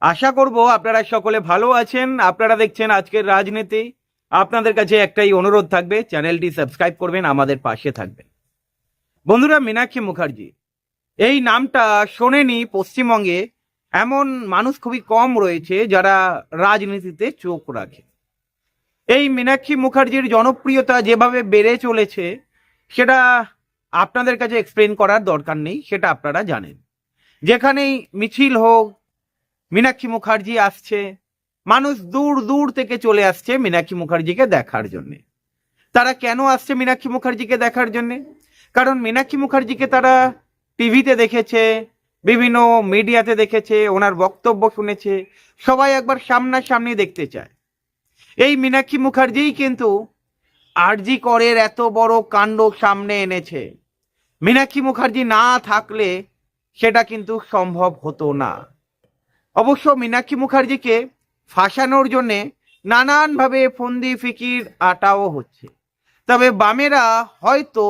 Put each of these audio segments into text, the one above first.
আশা করব আপনারা সকলে ভালো আছেন। আপনারা দেখছেন আজকের রাজনীতি। আপনাদের কাছে একটাই অনুরোধ থাকবে, চ্যানেলটি সাবস্ক্রাইব করবেন, আমাদের পাশে থাকবেন। বন্ধুরা, মীনাক্ষী মুখার্জি, এই নামটা শোনেনি পশ্চিমবঙ্গে। এমন মানুষ খুবই কম রয়েছে যারা রাজনীতিতে চোখ রাখে। এই মীনাক্ষী মুখার্জির জনপ্রিয়তা যেভাবে বেড়ে চলেছে, সেটা আপনাদের কাছে এক্সপ্লেন করার দরকার নেই, সেটা আপনারা জানেন। যেখানেই মিছিল হোক মীনাক্ষী মুখার্জি আসছে। মানুষ দূর দূর থেকে চলে আসছে মীনাক্ষী মুখার্জিকে দেখার জন্য। তারা কেন আসছে মীনাক্ষী মুখার্জিকে দেখার জন্য? কারণ মীনাক্ষী মুখার্জিকে তারা টিভিতে দেখেছে, বিভিন্ন মিডিয়াতে দেখেছে, ওনার বক্তব্য শুনেছে, সবাই একবার সামনাসামনি দেখতে চায়। এই মীনাক্ষী মুখার্জিই কিন্তু আরজি করের এত বড় কাণ্ড সামনে এনেছে। মীনাক্ষী মুখার্জি না থাকলে সেটা কিন্তু সম্ভব হতো না। অবশ্য মীনাক্ষী মুখার্জিকে ফাঁসানোর জন্যে নানানভাবে ফন্দি, ফিকির, আটাও হচ্ছে। তবে বামেরা হয়তো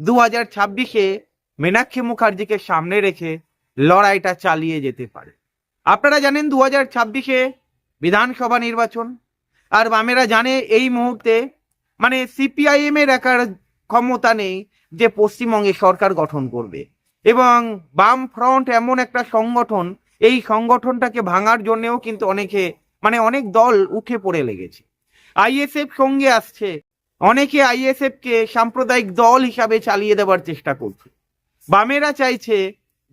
দু হাজার ছাব্বিশে মীনাক্ষী মুখার্জিকে সামনে রেখে লড়াইটা চালিয়ে যেতে পারে। আপনারা জানেন দু হাজার ছাব্বিশে বিধানসভা নির্বাচন, আর বামেরা জানে এই মুহূর্তে মানে সিপিআইএম এর একার ক্ষমতা নেই যে পশ্চিমবঙ্গে সরকার গঠন করবে। এবং বাম ফ্রন্ট এমন একটা সংগঠন এই সংগঠনটাকে ভাঙার জন্যেও কিন্তু অনেকে মানে অনেক দল উঠে পড়ে লেগেছে। আইএসএফ সঙ্গে আসছে, অনেকে আইএসএফ কে সাম্প্রদায়িক দল হিসাবে চালিয়ে দেওয়ার চেষ্টা করছে। বামেরা চাইছে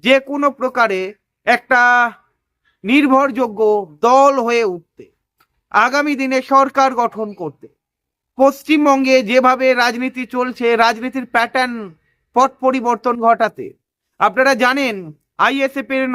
যে কোনো প্রকারে একটা নির্ভরযোগ্য দল হয়ে উঠতে। আগামী দিনে সরকার গঠন করতে। পশ্চিমবঙ্গে যেভাবে রাজনীতি চলছে, রাজনীতির প্যাটার্ন পট পরিবর্তন ঘটাতে। আপনারা জানেন আইএসএফ এর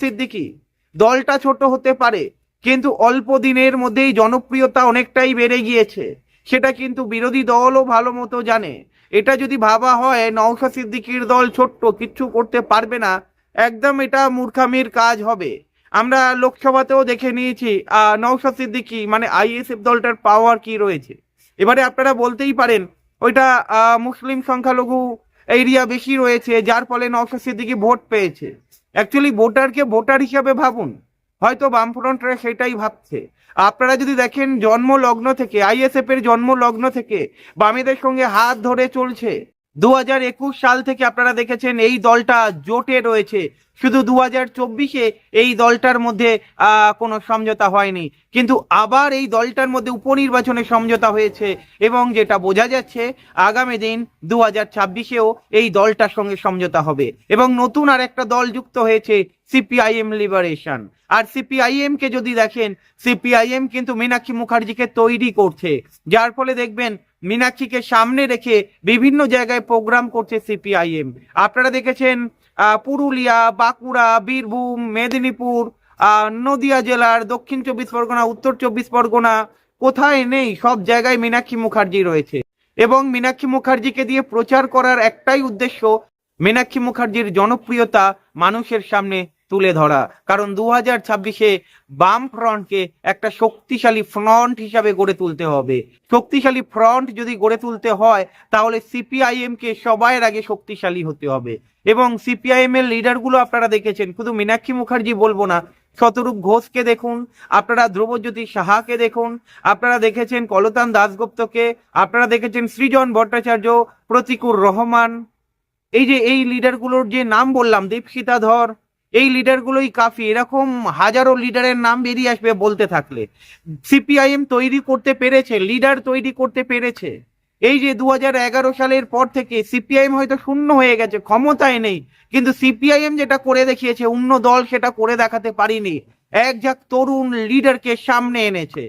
সিদ্দিকী। দলটা ছোট হতে পারে কিন্তু অল্প দিনের মধ্যেই জনপ্রিয়তা অনেকটাই বেড়ে গিয়েছে। সেটা কিন্তু বিরোধী দলও ভালো মতো জানে। এটা যদি ভাবা হয় নওশাদ সিদ্দিকির দল ছোট্ট কিচ্ছু করতে পারবে না। একদম এটা মূর্খামির কাজ হবে। আমরা লোকসভাতেও দেখে নিয়েছি আহ, নওশাদ সিদ্দিকী মানে আইএসএফ দলটার পাওয়ার কি রয়েছে। এবারে আপনারা বলতেই পারেন ওইটা মুসলিম সংখ্যালঘু এরিয়া বেশি রয়েছে, যার ফলে নওশাদ দিকে ভোট পেয়েছে। অ্যাকচুয়ালি ভোটারকে ভোটার হিসাবে ভাবুন। হয়তো বামফ্রন্টরা সেটাই ভাবছে। আপনারা যদি দেখেন জন্ম লগ্ন থেকে আইএসএফ এর জন্ম লগ্ন থেকে বামেদের সঙ্গে হাত ধরে চলছে। দু হাজার একুশ সাল থেকে আপনারা দেখেছেন এই দলটা জোটে রয়েছে। শুধু দু হাজার চব্বিশে এই দলটার মধ্যে কোনো সমঝোতা হয়নি। কিন্তু আবার এই দলটার মধ্যে উপনির্বাচনে সমঝোতা হয়েছে এবং যেটা বোঝা যাচ্ছে, আগামী দিন দু হাজার ছাব্বিশেও এই দলটার সঙ্গে সমঝোতা হবে। এবং নতুন আর একটা দল যুক্ত হয়েছে, সিপিআইএম লিবারেশন। আর সিপিআইএম কে যদি দেখেন, সিপিআইএম কিন্তু মীনাক্ষী মুখার্জিকে তৈরি করছে। যার ফলে দেখবেন মীনাক্ষীকে সামনে রেখে বিভিন্ন জায়গায় প্রোগ্রাম করছে সিপিআইএম। আপনারা দেখেছেন পুরুলিয়া, বাঁকুড়া, বীরভূম, মেদিনীপুর নদিয়া জেলার দক্ষিণ চব্বিশ পরগনা, উত্তর চব্বিশ পরগনা, কোথায় নেই সব জায়গায় মীনাক্ষী মুখার্জি রয়েছে। এবং মীনাক্ষী মুখার্জিকে দিয়ে প্রচার করার একটাই উদ্দেশ্য মীনাক্ষী মুখার্জির জনপ্রিয়তা মানুষের সামনে তুলে ধরা। কারণ দু হাজার ছাব্বিশে বাম ফ্রন্টকে একটা শক্তিশালী ফ্রন্ট হিসাবে গড়ে তুলতে হবে। শক্তিশালী ফ্রন্ট যদি গড়ে তুলতে হয়, তাহলে সিপিআইএম কে সবার আগে শক্তিশালী হতে হবে। এবং সিপিআইএম এর লিডারগুলো আপনারা দেখেছেন, শুধু মীনাক্ষী মুখার্জি বলব না, শতরূপ ঘোষকে দেখুন, আপনারা ধ্রুবজ্যোতি সাহাকে দেখুন, আপনারা দেখেছেন কলতান দাসগুপ্তকে আপনারা দেখেছেন সৃজন ভট্টাচার্য, প্রতিকুর রহমান। এই যে, এই লিডারগুলোর যে নাম বললাম দীপশিতা ধর এই লিডারগুলোই কাফি। এরকম হাজারো লিডারের নাম বেরিয়ে আসবে বলতে থাকলে। সিপিআইএম তৈরি করতে পেরেছে, লিডার তৈরি করতে পেরেছে। এই যে দু সালের পর থেকে সিপিআইএম হয়তো শূন্য হয়ে গেছে, ক্ষমতায় নেই। কিন্তু সিপিআইএম যেটা করে দেখিয়েছে, অন্য দল সেটা করে দেখাতে পারিনি। এক ঝাঁক তরুণ লিডারকে সামনে এনেছে।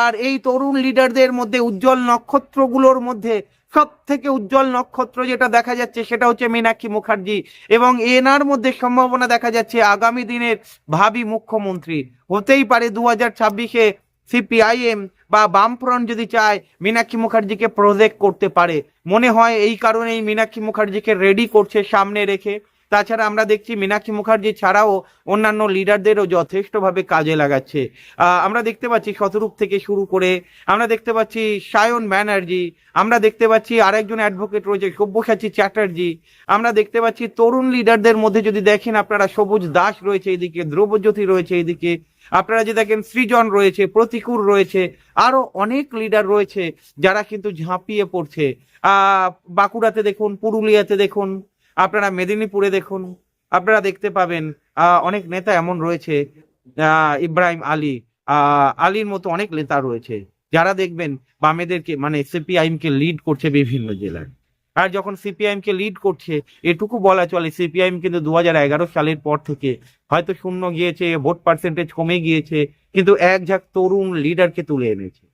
আর এই তরুণ লিডারদের মধ্যে উজ্জ্বল নক্ষত্রগুলোর মধ্যে সব থেকে উজ্জ্বল নক্ষত্র যেটা দেখা যাচ্ছে সেটা হচ্ছে মীনাক্ষী মুখার্জি এবং এনার মধ্যে সম্ভাবনা দেখা যাচ্ছে আগামী দিনের ভাবি মুখ্যমন্ত্রী। হতেই পারে দু হাজার ছাব্বিশে সিপিআইএম বা বামফ্রন্ট যদি চায় মীনাক্ষী মুখার্জিকে প্রজেক্ট করতে পারে। মনে হয় এই কারণেই মীনাক্ষী মুখার্জিকে রেডি করছে সামনে রেখে। তাছাড়া আমরা দেখছি মীনাক্ষী মুখার্জি ছাড়াও অন্যান্য লিডারদেরও যথেষ্টভাবে কাজে লাগাচ্ছে। আমরা দেখতে পাচ্ছি শতরূপ থেকে শুরু করে, আমরা দেখতে পাচ্ছি সায়ন ব্যানার্জি, আমরা দেখতে পাচ্ছি আরেকজন অ্যাডভোকেট রয়েছে সব্যসাচী চ্যাটার্জি, আমরা দেখতে পাচ্ছি তরুণ লিডারদের মধ্যে যদি দেখেন আপনারা সবুজ দাস রয়েছে এদিকে ধ্রুবজ্যোতি রয়েছে এদিকে, আপনারা যে দেখেন সৃজন রয়েছে প্রতিকূল রয়েছে আরও অনেক লিডার রয়েছে যারা কিন্তু ঝাঁপিয়ে পড়ছে। বাঁকুড়াতে দেখুন, পুরুলিয়াতে দেখুন আপনারা মেদিনীপুরে দেখুন, আপনারা দেখতে পাবেন অনেক নেতা এমন রয়েছে ইব্রাহিম আলী আলীর মতো অনেক নেতা রয়েছে, যারা দেখবেন বামেদেরকে মানে সিপিআইএম কে লিড করছে বিভিন্ন জেলায়। আর যখন সিপিআইএম কে লিড করছে, এটুকু বলা চলে, সিপিআইএম কিন্তু দু হাজার এগারো সালের পর থেকে হয়তো শূন্য গিয়েছে ভোট পার্সেন্টেজ কমে গিয়েছে, কিন্তু এক ঝাঁক তরুণ লিডারকে তুলে এনেছে।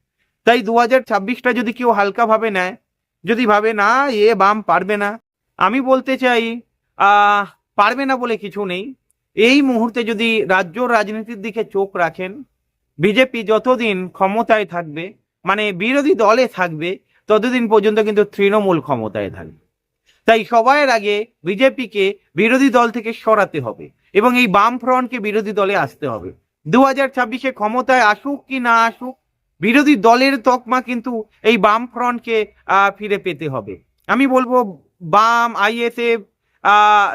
তাই দু হাজার যদি কেউ হালকা ভাবে নেয়, যদি ভাবে না, এ বাম পারবে না আমি বলতে চাই পারবে না বলে কিছু নেই। এই মুহূর্তে যদি রাজ্য রাজনীতির দিকে চোখ রাখেন, বিজেপি যতদিন ক্ষমতায় থাকবে মানে বিরোধী দলে থাকবে, ততদিন পর্যন্ত কিন্তু তৃণমূল ক্ষমতায় থাকবে। তাই সবার আগে বিজেপিকে বিরোধী দল থেকে সরাতে হবে এবং এই বাম ফ্রন্টকে বিরোধী দলে আসতে হবে। দু হাজার ছাব্বিশে ক্ষমতায় আসুক কি না আসুক, বিরোধী দলের তকমা কিন্তু এই বাম ফ্রন্টকে ফিরে পেতে হবে। আমি বলব বাম, আইএসএফ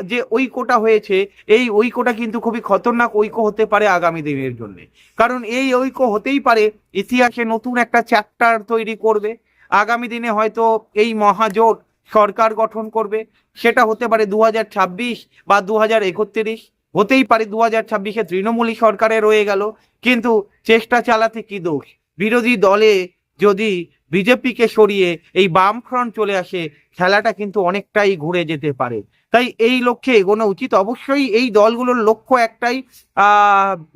যে ঐক্যটা হয়েছে, এই ঐক্যটা কিন্তু খুবই খতরনাক ঐক্য হতে পারে আগামী দিনের জন্য। কারণ এই ঐক্য হতেই পারে ইতিহাসে নতুন একটা চ্যাপ্টার তৈরি করবে। আগামী দিনে হয়তো এই মহাজোট সরকার গঠন করবে। সেটা হতে পারে দু হাজার ছাব্বিশ বা দু হাজার একত্রিশ। হতেই পারে দু হাজার ছাব্বিশে তৃণমূলী সরকারে রয়ে গেল। কিন্তু চেষ্টা চালাতে কি দোষ? বিরোধী দলে যদি বিজেপিকে সরিয়ে এই বাম ফ্রন্ট চলে আসে, খেলাটা কিন্তু অনেকটাই ঘুরে যেতে পারে। তাই এই লক্ষ্যে এগোনো উচিত। অবশ্যই এই দলগুলোর লক্ষ্য একটাই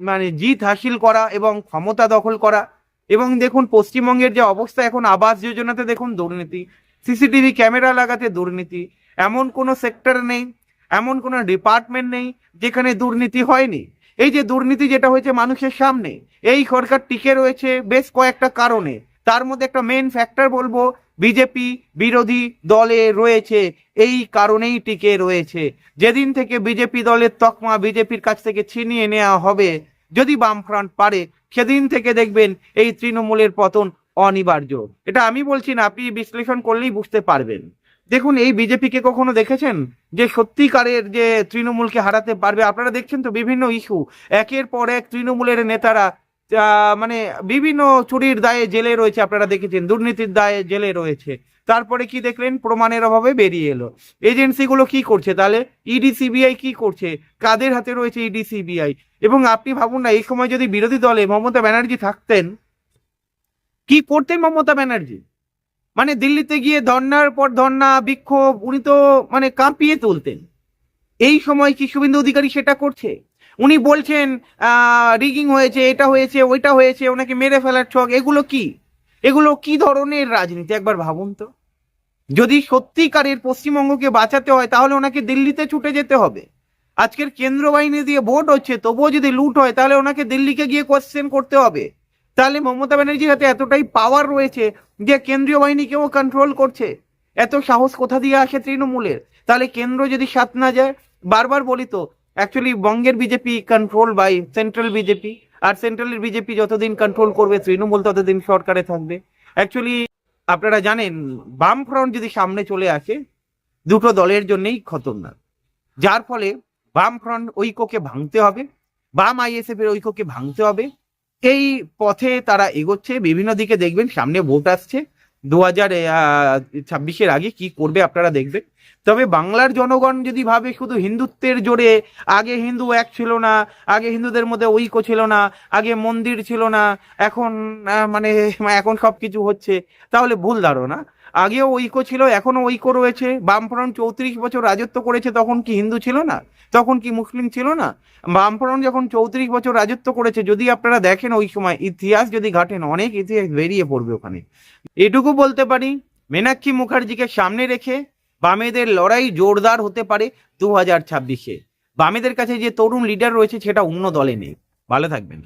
মানে জিত হাসিল করা এবং ক্ষমতা দখল করা। এবং দেখুন, পশ্চিমবঙ্গের যে অবস্থা এখন, আবাস যোজনাতে দেখুন দুর্নীতি, সিসিটিভি ক্যামেরা লাগাতে দুর্নীতি, এমন কোনো সেক্টর নেই, এমন কোনো ডিপার্টমেন্ট নেই যেখানে দুর্নীতি হয়নি। এই যে দুর্নীতি যেটা হয়েছে মানুষের সামনে, এই সরকার টিকে রয়েছে বেশ কয়েকটা কারণে। তার মধ্যে একটা মেন ফ্যাক্টর বলব, বিজেপি বিরোধী দলে রয়েছে, এই কারণেই টিকে রয়েছে। যেদিন থেকে বিজেপি দলের তকমা বিজেপির কাছ থেকে ছিনিয়ে নেওয়া হবে, যদি বামফ্রন্ট পারে, সেদিন থেকে দেখবেন এই তৃণমূলের পতন অনিবার্য। এটা আমি বলছি না, আপনি বিশ্লেষণ করলেই বুঝতে পারবেন। দেখুন, এই বিজেপিকে কখনো দেখেছেন? যে সত্যিকারের যে তৃণমূলকে হারাতে পারবে, আপনারা দেখছেন তো বিভিন্ন ইস্যু একের পর এক তৃণমূলের নেতারা মানে বিভিন্ন চুরির দায়ে জেলে রয়েছে, আপনারা দেখেছেন, দুর্নীতির দায়ে জেলে রয়েছে। তারপরে কি দেখলেন? প্রমাণের অভাবে বেরিয়ে এলো। এজেন্সিগুলো কি করছে তাহলে? ইডি, সিবিআই কি করছে? কাদের হাতে রয়েছে ইডি, সিবিআই? এবং আপনি ভাবুন না, এই সময় যদি বিরোধী দলে মমতা ব্যানার্জি থাকতেন, কি করতেন মমতা ব্যানার্জি? মানে দিল্লিতে গিয়ে ধর্নার পর ধর্না, বিক্ষোভ, উনি তো মানে কাঁপিয়ে তুলতেন। এই সময় কি শুভেন্দু অধিকারী সেটা করছে? উনি বলছেন রিগিং হয়েছে, এটা হয়েছে, ওইটা হয়েছে, ওনাকে মেরে ফেলার ছক, এগুলো কি? এগুলো কি ধরনের রাজনীতি? একবার ভাবুন তো। যদি সত্যিকারের পশ্চিমবঙ্গকে বাঁচাতে হয়, তাহলে ওনাকে দিল্লিতে ছুটে যেতে হবে। আজকের কেন্দ্র বাহিনী দিয়ে ভোট হচ্ছে, তবুও যদি লুট হয়, তাহলে ওনাকে দিল্লিকে গিয়ে কোয়েশ্চেন করতে হবে। তাহলে মমতা ব্যানার্জির হাতে এতটাই পাওয়ার রয়েছে যে কেন্দ্রীয় বাহিনীকেও কন্ট্রোল করছে। এত সাহস কোথা দিয়ে আসে তৃণমূলের? তাহলে কেন্দ্র যদি সাথ না যায়, বারবার বলি তো অ্যাকচুয়ালি বঙ্গের BJP control by central BJP আর সেন্ট্রালের বিজেপি যতদিন কন্ট্রোল করবে, তৃণমূল ততদিন সরকারে থাকবে। অ্যাকচুয়ালি আপনারা জানেন বাম ফ্রন্ট যদি সামনে চলে আসে, দুটো দলের জন্যই খতরনাক। যার ফলে বাম ফ্রন্ট ঐক্যকে ভাঙতে হবে, বাম আইএসএফ এর ঐক্যকে ভাঙতে হবে। এই পথে তারা এগোচ্ছে, বিভিন্ন দিকে দেখবেন সামনে ভোট আসছে। দু হাজার ছাব্বিশের আগে কি করবে আপনারা দেখবেন। তবে বাংলার জনগণ যদি ভাবে শুধু হিন্দুত্বের জোরে, আগে হিন্দু এক ছিল না, আগে হিন্দুদের মধ্যে ঐক্য ছিল না, আগে মন্দির ছিল না, এখন মানে এখন সব কিছু হচ্ছে, তাহলে ভুল ধারণা। আগেও ঐক্য ছিল এখনও ঐক্য রয়েছে। বামফ্রন্ট চৌত্রিশ বছর রাজত্ব করেছে, তখন কি হিন্দু ছিল না? তখন কি মুসলিম ছিল না? বামফ্রন্ট যখন চৌত্রিশ বছর রাজত্ব করেছে, যদি আপনারা দেখেন ওই সময়, ইতিহাস যদি ঘাটেন, অনেক ইতিহাস বেরিয়ে পড়বে ওখানে। এটুকু বলতে পারি, মীনাক্ষী মুখার্জিকে সামনে রেখে বামেদের লড়াই জোরদার হতে পারে দু হাজার ছাব্বিশে। বামেদের কাছে যে তরুণ লিডার রয়েছে, সেটা অন্য দলে নেই। ভালো থাকবেন।